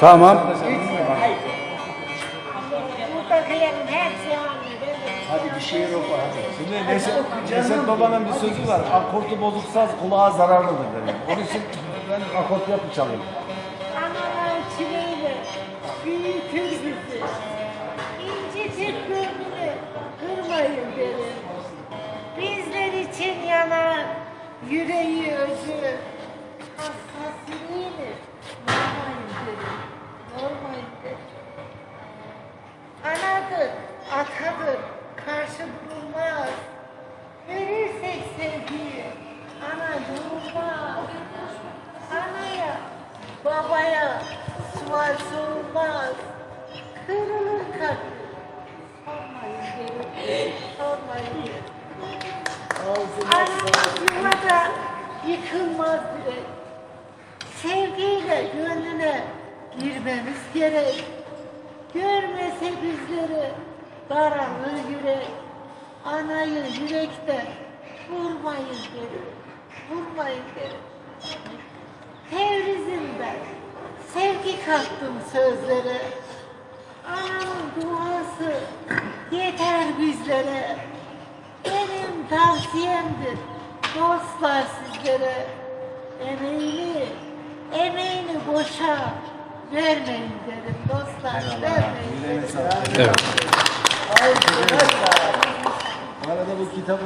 Tamam. Buradakilerin hepsi aynı. Hadi bir şey hadi. Şimdi Neşet, Neşet Baba'nın bir sözü var. Akortu bozuk saz kulağa zararlıdır dedi. Onun için ben akort yapıp çalayım. Analar çileyle büyütür bizi. İncitir gönlünü kırmayın derim. Bizler için yanar yüreği Sevgiyle gönlüne girmemiz gerek. Görmese bizleri daralır yürek. Anayı yürekten vurmayın derim, vurmayın derim. Tevrizimden sevgi kattım sözlere. Anamın duası yeter bizlere. Benim tavsiyemdir dostlar sizlere. Emeğini, emeğini boşa vermeyin derim dostlar. Vermeyin derim. Evet. Bu arada bu kitabı.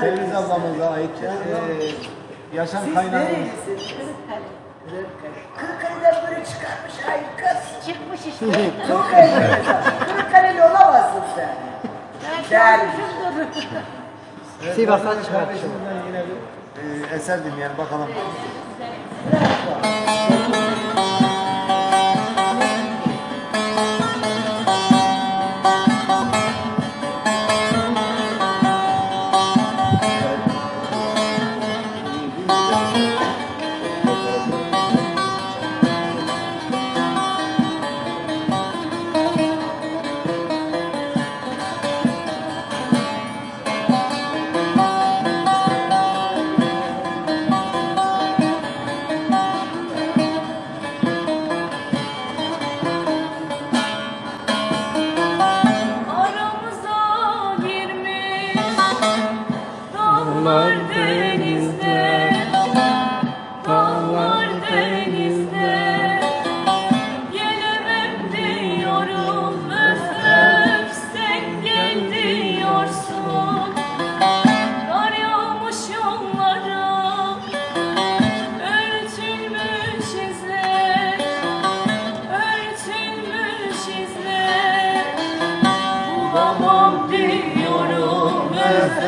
Feriz ablamıza ait. Ee, yaşam Siz kaynağı. Kırıkkale'den böyle çıkarmış kız. Çıkmış işte. Çok enteresan. Kırıkkale'li olamazsın sen. Ben Gel. görmüşümdür. Sivas'tan yine bir e, eser dinleyelim bakalım.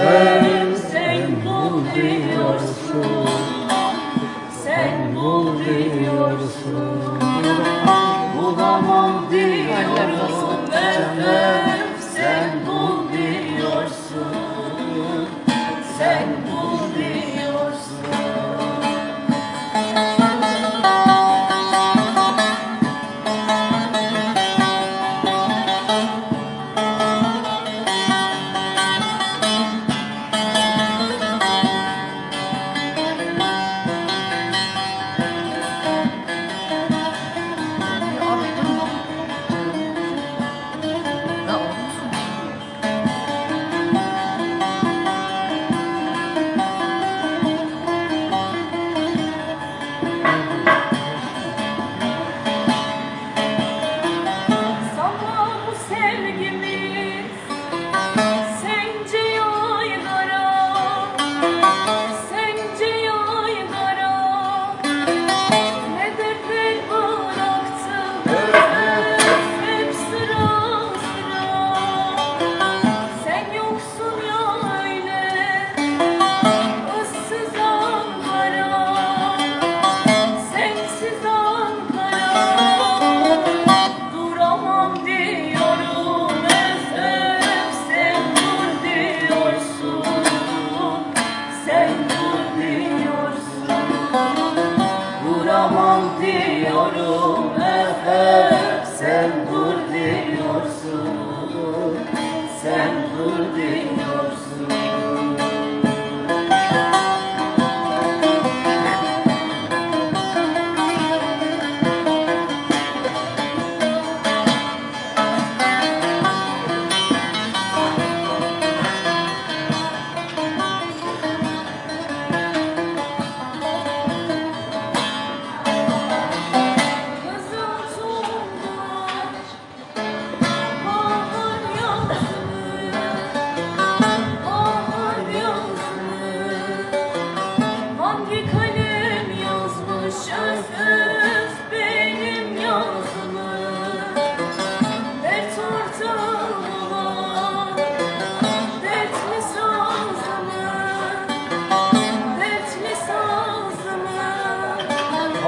Öf Sen bul diyorsun. Sen bul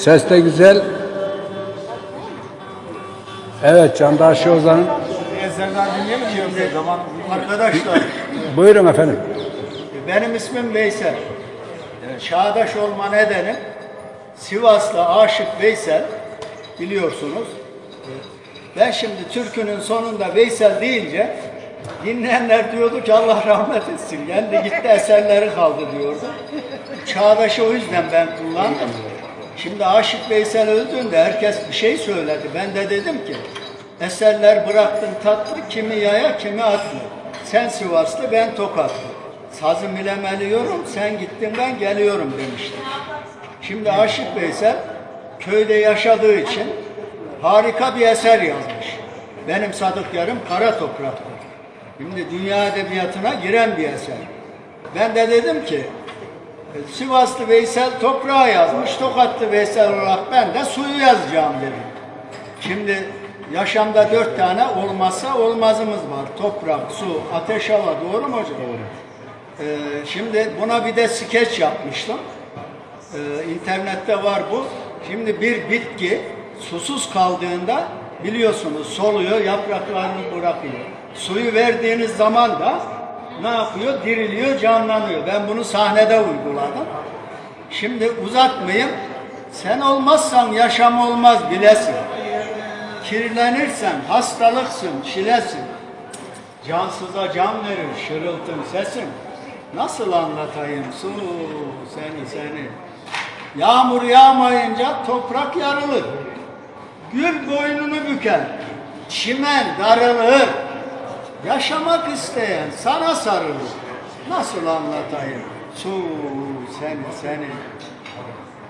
Ses de güzel. Evet Candaş Ozan'ın. Eserler dinleyelim diyorum. Zaman Arkadaşlar, Buyurun efendim. benim ismim Veysel. Çağdaş olma nedenim Sivaslı Aşık Veysel biliyorsunuz. Ben şimdi türkünün sonunda Veysel deyince dinleyenler diyordu ki Allah rahmet etsin. Kendi gitti eserleri kaldı diyordu. Çağdaş'ı o yüzden ben kullandım. Şimdi Aşık Veysel öldüğünde herkes bir şey söyledi. Ben de dedim ki eserler bıraktın tatlı kimi yaya kimi atlı. Sen Sivaslı ben Tokatlı. Sazı milemeliyorum sen gittin ben geliyorum demiştim. Şimdi Aşık Veysel köyde yaşadığı için harika bir eser yazmış. Benim Sadık Yarım Kara Toprak'tır. Şimdi dünya edebiyatına giren bir eser. Ben de dedim ki Sivaslı Veysel toprağı yazmış, Tokatlı Veysel olarak ben de suyu yazacağım dedim. Şimdi yaşamda dört tane olmazsa olmazımız var. Toprak, su, ateş, hava. Doğru mu hocam? Doğru. şimdi buna bir de skeç yapmıştım. Ee, internette var bu. Şimdi bir bitki susuz kaldığında biliyorsunuz soluyor, yapraklarını bırakıyor. Suyu verdiğiniz zaman da ne yapıyor? Diriliyor, canlanıyor. Ben bunu sahnede uyguladım. Şimdi uzatmayayım. Sen olmazsan yaşam olmaz bilesin. Kirlenirsen hastalıksın, çilesin. Cansıza can verir şırıltın sesin. Nasıl anlatayım su seni seni. Yağmur yağmayınca toprak yarılır. Gül boynunu büker. Çimen darılır. Yaşamak isteyen sana sarılır. Nasıl anlatayım su seni seni.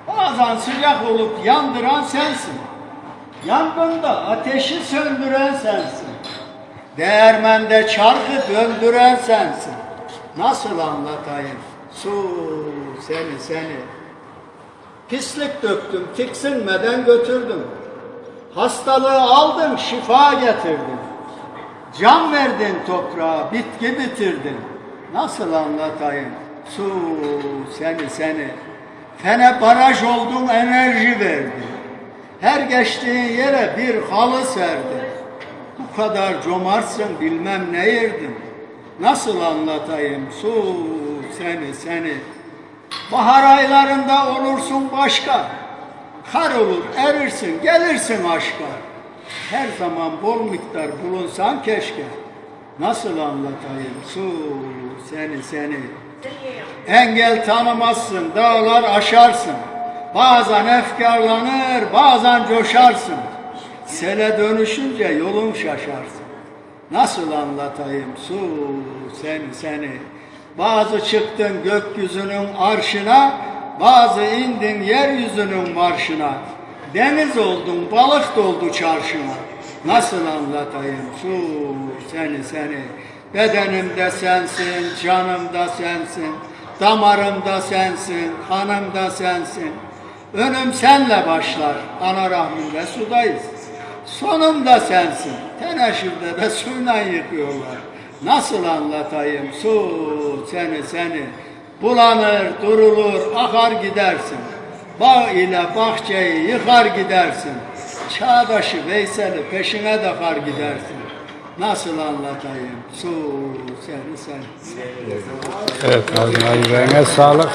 Bazen sıcak olup yandıran sensin. Yangında ateşi söndüren sensin. Değermende çarkı döndüren sensin. Nasıl anlatayım? Su seni seni. Pislik döktüm, tiksinmeden götürdüm. Hastalığı aldın, şifa getirdin. Can verdin toprağa, bitki bitirdin. Nasıl anlatayım? Su seni seni. Fene baraj oldun, enerji verdin. Her geçtiğin yere bir halı serdin. Bu kadar comarsın bilmem ne yerdin. Nasıl anlatayım su seni seni. Bahar aylarında olursun başka. Kar olur erirsin gelirsin aşka. Her zaman bol miktar bulunsan keşke. Nasıl anlatayım su seni seni. Engel tanımazsın, dağlar aşarsın. Bazen efkarlanır, bazen coşarsın. Sele dönüşünce yolun şaşarsın. Nasıl anlatayım su seni seni. Bazı çıktın gökyüzünün arşına, bazı indin yeryüzünün marşına. Deniz oldun, balık doldu çarşına. Nasıl anlatayım su seni seni. Bedenimde sensin, canımda sensin. Damarımda sensin, kanımda sensin. Önüm senle başlar, ana rahminde sudayız. Sonunda sensin, teneşirde de suyla yıkıyorlar. Nasıl anlatayım su seni seni. Bulanır, durulur, akar gidersin. Bağ ile bahçeyi yıkar gidersin. Çağdaşı Veysel'i peşine takar gidersin. Nasıl anlatayım su seni seni. Evet yüreğine sağlık.